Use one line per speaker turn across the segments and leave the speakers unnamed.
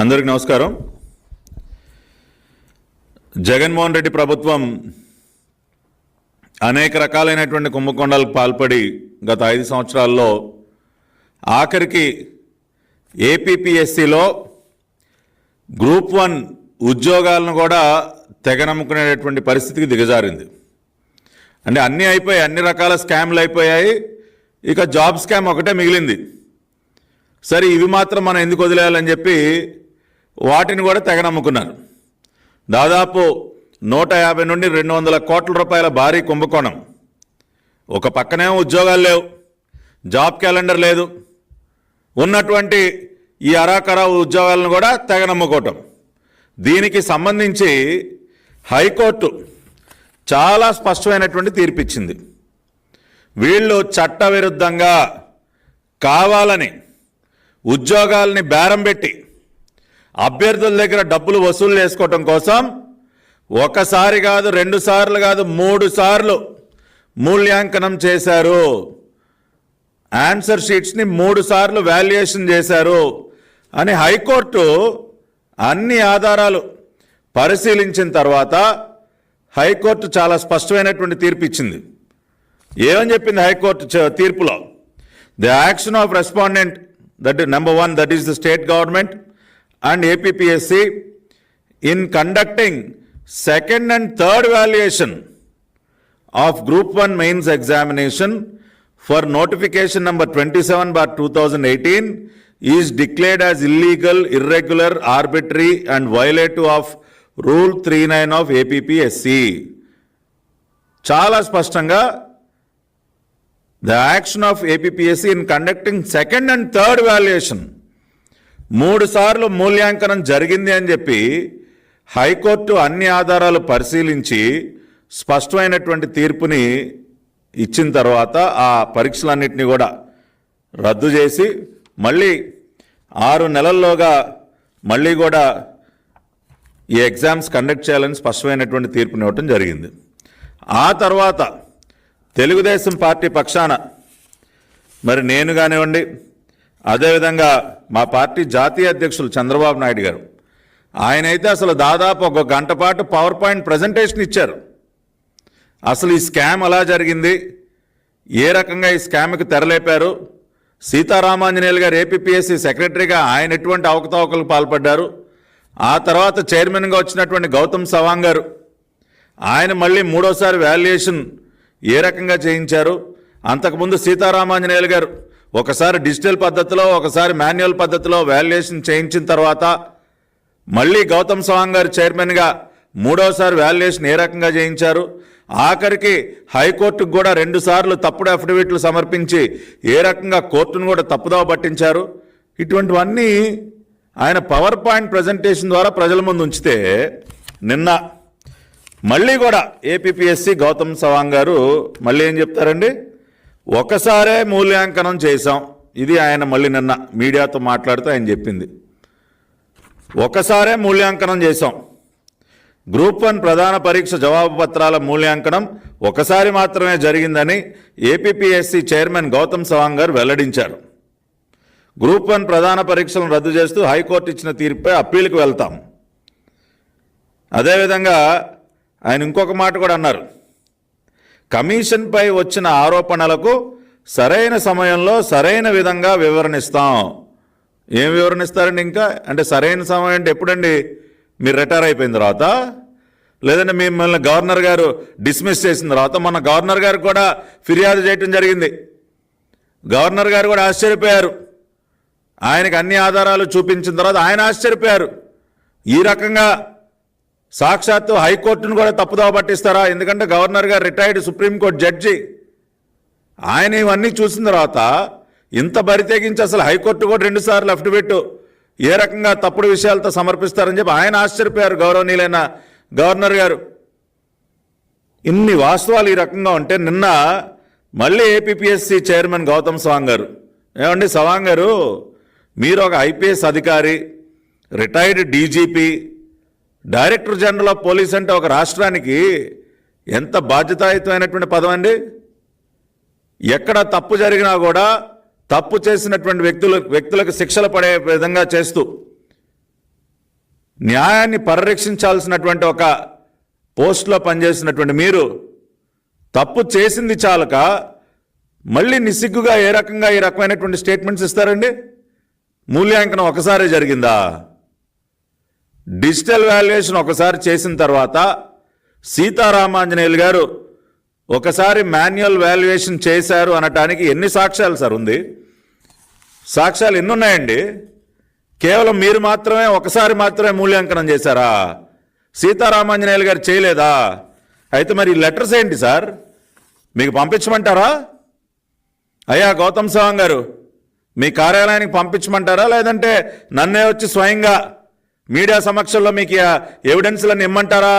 అందరికి నమస్కారం. జగన్మోహన్ రెడ్డి ప్రభుత్వం అనేక రకాలైనటువంటి కుంభకోణాలకు పాల్పడి గత ఐదు సంవత్సరాల్లో ఆఖరికి ఏపీపీఎస్సిలో గ్రూప్ వన్ ఉద్యోగాలను కూడా తెగనమ్ముకునేటటువంటి పరిస్థితికి దిగజారింది. అంటే అన్నీ అయిపోయాయి అన్ని రకాల స్కామ్లు అయిపోయాయి. ఇక జాబ్ స్కామ్ ఒకటే మిగిలింది. సరే ఇవి మాత్రం మనం ఎందుకు వదిలేయాలని చెప్పి వాటిని కూడా తెగ నమ్ముకున్నారు దాదాపు నూట యాభై నుండి రెండు వందల కోట్ల రూపాయల భారీ కుంభకోణం. ఒక పక్కనేమో ఉద్యోగాలు లేవు జాబ్ క్యాలెండర్ లేదు. ఉన్నటువంటి ఈ అరాకరా ఉద్యోగాలను కూడా తెగ నమ్ముకోవటం దీనికి సంబంధించి హైకోర్టు చాలా స్పష్టమైనటువంటి తీర్పిచ్చింది. వీళ్ళు చట్టవిరుద్ధంగా కావాలని ఉద్యోగాల్ని బేరం పెట్టి అభ్యర్థుల దగ్గర డబ్బులు వసూలు చేసుకోవటం కోసం ఒకసారి కాదు రెండు సార్లు కాదు మూడు సార్లు మూల్యాంకనం చేశారు. ఆన్సర్ షీట్స్ని మూడు సార్లు వాల్యుయేషన్ చేశారు అని హైకోర్టు అన్ని ఆధారాలు పరిశీలించిన తర్వాత హైకోర్టు చాలా స్పష్టమైనటువంటి తీర్పు ఇచ్చింది. ఏమని చెప్పింది హైకోర్టు తీర్పులో? The action of respondent that number one that is the state government And APPSC in conducting second and third valuation of Group 1 mains examination for notification number 27 bar 2018 is declared as illegal, irregular, arbitrary and violative of Rule 39 of APPSC. చాలా స్పష్టంగా the action of APSC in conducting second and third valuation మూడుసార్లు మూల్యాంకనం జరిగింది అని చెప్పి high court అన్ని ఆధారాలు పరిశీలించి స్పష్టమైనటువంటి తీర్పుని ఇచ్చిన తర్వాత ఆ పరీక్షలన్నింటినీ కూడా రద్దు చేసి మళ్ళీ ఆరు నెలల్లోగా మళ్ళీ కూడా ఈ ఎగ్జామ్స్ కండక్ట్ చేయాలని స్పష్టమైనటువంటి తీర్పునివ్వటం జరిగింది. ఆ తర్వాత తెలుగుదేశం పార్టీ పక్షాన మరి నేను కానివ్వండి అదేవిధంగా మా పార్టీ జాతీయ అధ్యక్షులు చంద్రబాబు నాయుడు గారు. ఆయన అయితే అసలు దాదాపు ఒక గంట పాటు పవర్ పాయింట్ ప్రజెంటేషన్ ఇచ్చారు. అసలు ఈ స్కామ్ ఎలా జరిగింది? ఏ రకంగా ఈ స్కామ్కి తెరలేపారు? సీతారామాంజనేయులు గారు ఏపీఎస్సీ సెక్రటరీగా ఆయన ఎటువంటి అవకతవకలకు పాల్పడ్డారు? ఆ తర్వాత చైర్మన్గా వచ్చినటువంటి గౌతమ్ సవాంగ్ గారు. ఆయన మళ్ళీ మూడోసారి వాల్యుయేషన్ ఏ రకంగా చేయించారు? అంతకుముందు సీతారామాంజనేయులు గారు ఒకసారి డిజిటల్ పద్ధతిలో ఒకసారి మాన్యువల్ పద్ధతిలో వాల్యుయేషన్ చేయించిన తర్వాత మళ్ళీ గౌతమ్ సవాంగ్ గారు చైర్మన్గా మూడోసారి వాల్యుయేషన్ ఏ రకంగా చేయించారు? ఆఖరికి హైకోర్టుకు కూడా రెండు సార్లు తప్పుడు అఫిడవిట్లు సమర్పించి ఏ రకంగా కోర్టును కూడా తప్పుదోవ పట్టించారు? ఇటువంటివన్నీ ఆయన పవర్ పాయింట్ ప్రజెంటేషన్ ద్వారా ప్రజల ముందు ఉంచితే నిన్న మళ్ళీ కూడా ఏపీఎస్సి గౌతమ్ సవాంగ్ గారు మళ్ళీ ఏం చెప్తారండి? ఒకసారే మూల్యాంకనం చేశాం. ఇది ఆయన మళ్ళీ నిన్న మీడియాతో మాట్లాడుతూ ఆయన చెప్పింది. ఒకసారే మూల్యాంకనం చేశాం. గ్రూప్ వన్ ప్రధాన పరీక్ష జవాబు పత్రాల మూల్యాంకనం ఒకసారి మాత్రమే జరిగిందని ఏపీఎస్సి చైర్మన్ గౌతమ్ సవాంగ్ గారు వెల్లడించారు. గ్రూప్ వన్ ప్రధాన పరీక్షలను రద్దు చేస్తూ హైకోర్టు ఇచ్చిన తీర్పుపై అప్పీల్కి వెళ్తాం. అదేవిధంగా ఆయన ఇంకొక మాట కూడా అన్నారు. కమిషన్పై వచ్చిన ఆరోపణలకు సరైన సమయంలో సరైన విధంగా వివరణిస్తాం. ఏం వివరణిస్తారండి ఇంకా? అంటే సరైన సమయం అంటే ఎప్పుడండి? మీరు రిటైర్ అయిపోయిన తర్వాత? లేదంటే మిమ్మల్ని గవర్నర్ గారు డిస్మిస్ చేసిన తర్వాత? మన గవర్నర్ గారు కూడా ఫిర్యాదు చేయటం జరిగింది. గవర్నర్ గారు కూడా ఆశ్చర్యపోయారు. ఆయనకు అన్ని ఆధారాలు చూపించిన తర్వాత ఆయన ఆశ్చర్యపోయారు. ఈ రకంగా సాక్షాత్తు హైకోర్టును కూడా తప్పుదోవ పట్టిస్తారా? ఎందుకంటే గవర్నర్ గారు రిటైర్డ్ సుప్రీంకోర్టు జడ్జి. ఆయన ఇవన్నీ చూసిన తర్వాత ఇంత బరితెగించి అసలు హైకోర్టు కూడా రెండుసార్లు అఫిడవిట్ ఏ రకంగా తప్పుడు విషయాలతో సమర్పిస్తారని చెప్పి ఆయన ఆశ్చర్యపోయారు గౌరవనీయులైన గవర్నర్ గారు. ఇన్ని వాస్తవాలు ఈ రకంగా ఉంటే నిన్న మళ్ళీ ఏపీఎస్సి చైర్మన్ గౌతమ్ సవాంగ్ గారు. ఏమండి సవాంగ్ గారు? మీరు ఒక ఐపీఎస్ అధికారి retired DGP director general of police అంటే ఒక రాష్ట్రానికి ఎంత బాధ్యతాయుతమైనటువంటి పదం అండి? ఎక్కడ తప్పు జరిగినా కూడా తప్పు చేసినటువంటి వ్యక్తులు వ్యక్తులకు శిక్షలు పడే విధంగా చేస్తూ న్యాయాన్ని పరిరక్షించాల్సినటువంటి ఒక పోస్ట్లో పనిచేసినటువంటి మీరు తప్పు చేసింది చాలక మళ్ళీ నిస్సిగ్గుగా ఏ రకంగా ఈ రకమైనటువంటి స్టేట్మెంట్స్ ఇస్తారండి? మూల్యాంకనం ఒకసారి జరిగిందా? డిజిటల్ వాల్యుయేషన్ ఒకసారి చేసిన తర్వాత సీతారామాంజనేయులు గారు ఒకసారి మాన్యువల్ వాల్యుయేషన్ చేశారు అనటానికి ఎన్ని సాక్ష్యాలు సార్ ఉంది? సాక్ష్యాలు ఎన్ని ఉన్నాయండి కేవలం మీరు మాత్రమే ఒకసారి మాత్రమే మూల్యాంకనం చేశారా? సీతారామాంజనేయులు గారు చేయలేదా? అయితే మరి లెటర్స్ ఏంటి సార్? మీకు పంపించమంటారా? అయ్యా గౌతమ్ సవాంగ్ గారు మీ కార్యాలయానికి పంపించమంటారా? లేదంటే నన్నే వచ్చి స్వయంగా మీడియా సమక్షంలో మీకు ఎవిడెన్స్లను ఇమ్మంటారా?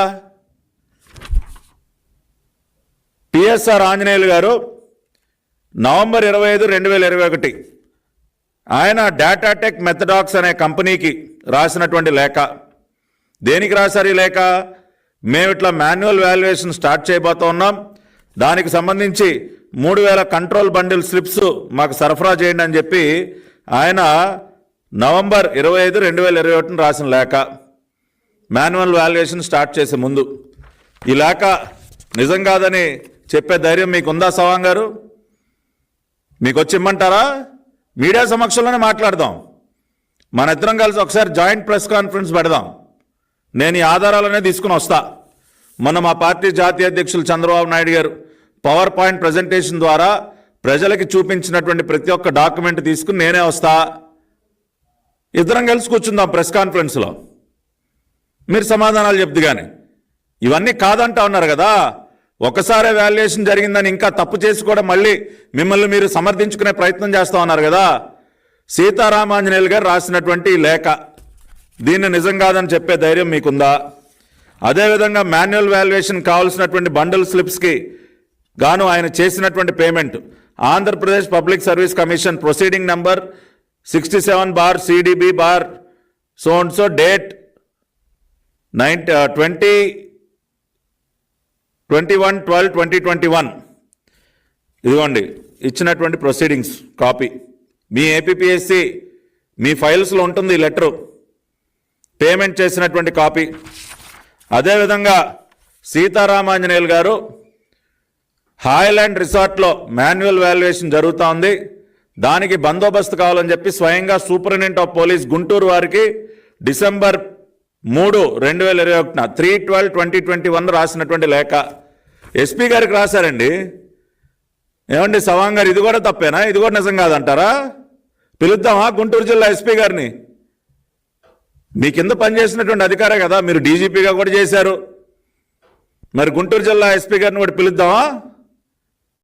పిఎస్ఆర్ ఆంజనేయులు గారు నవంబర్ ఇరవై ఐదు రెండు వేల ఇరవై ఒకటి ఆయన డేటాటెక్ మెథడాక్స్ అనే కంపెనీకి రాసినటువంటి లేఖ. దేనికి రాశారు ఈ లేఖ? మేము ఇట్లా మాన్యువల్ వాల్యుయేషన్ స్టార్ట్ చేయబోతా ఉన్నాం. దానికి సంబంధించి మూడు వేల కంట్రోల్ బండిల్ స్లిప్స్ మాకు సరఫరా చేయండి అని చెప్పి ఆయన నవంబర్ ఇరవై ఐదు రెండు వేల ఇరవై ఒకటిని రాసిన లేఖ. మాన్యువల్ వాల్యుయేషన్ స్టార్ట్ చేసే ముందు. ఈ లేఖ నిజం కాదని చెప్పే ధైర్యం మీకు ఉందా సవాంగ్ గారు? మీకు వచ్చి ఇమ్మంటారా మీడియా సమక్షంలోనే మాట్లాడదాం. మన ఇద్దరం కలిసి ఒకసారి జాయింట్ ప్రెస్ కాన్ఫరెన్స్ పెడదాం. నేను ఈ ఆధారాలనే తీసుకుని వస్తా. మొన్న మా పార్టీ జాతీయ అధ్యక్షులు చంద్రబాబు నాయుడు గారు పవర్ పాయింట్ ప్రజెంటేషన్ ద్వారా ప్రజలకి చూపించినటువంటి ప్రతి ఒక్క డాక్యుమెంట్ తీసుకుని నేనే వస్తా. ఇద్దరం కలిసి కూర్చుందాం ప్రెస్ కాన్ఫరెన్స్లో మీరు సమాధానాలు చెప్దు కానీ ఇవన్నీ కాదంటా ఉన్నారు కదా. ఒకసారి వాల్యుయేషన్ జరిగిందని ఇంకా తప్పు చేసి కూడా మళ్ళీ మిమ్మల్ని మీరు సమర్థించుకునే ప్రయత్నం చేస్తా ఉన్నారు కదా. సీతారామాంజనేయులు గారు రాసినటువంటి లేఖ. దీన్ని నిజం కాదని చెప్పే ధైర్యం మీకుందా? అదేవిధంగా మాన్యువల్ వాల్యుయేషన్ కావాల్సినటువంటి బండల్ స్లిప్స్కి గాను ఆయన చేసినటువంటి payment. Andhra Pradesh public service commission proceeding number sixty seven bar CDB bar సోన్సో so date nine twenty twenty one twelve twenty twenty one ఇదిగోండి ఇచ్చినటువంటి ప్రొసీడింగ్స్ కాపీ మీ ఏపీఎస్సి మీ ఫైల్స్లో ఉంటుంది ఈ లెటరు పేమెంట్ చేసినటువంటి కాపీ అదేవిధంగా సీతారామాంజనేయులు గారు హాయ్లాండ్ రిసార్ట్లో మాన్యువల్ వాల్యుయేషన్ జరుగుతూ ఉంది. దానికి బందోబస్తు కావాలని చెప్పి స్వయంగా సూపరింటెండెంట్ ఆఫ్ పోలీస్ గుంటూరు వారికి డిసెంబర్ మూడు రెండు వేల ఇరవై ఒకటిన three twelve twenty twenty one రాసినటువంటి లేఖ. ఎస్పీ గారికి రాశారండి. ఏమండి సవాంగ్ గారు ఇది కూడా తప్పేనా? ఇది కూడా నిజం కాదంటారా? పిలుద్దామా గుంటూరు జిల్లా ఎస్పీ గారిని? మీ కింద పనిచేసినటువంటి అధికారే కదా మీరు డీజీపీగా కూడా చేశారు. మరి గుంటూరు జిల్లా ఎస్పీ గారిని కూడా పిలుద్దామా?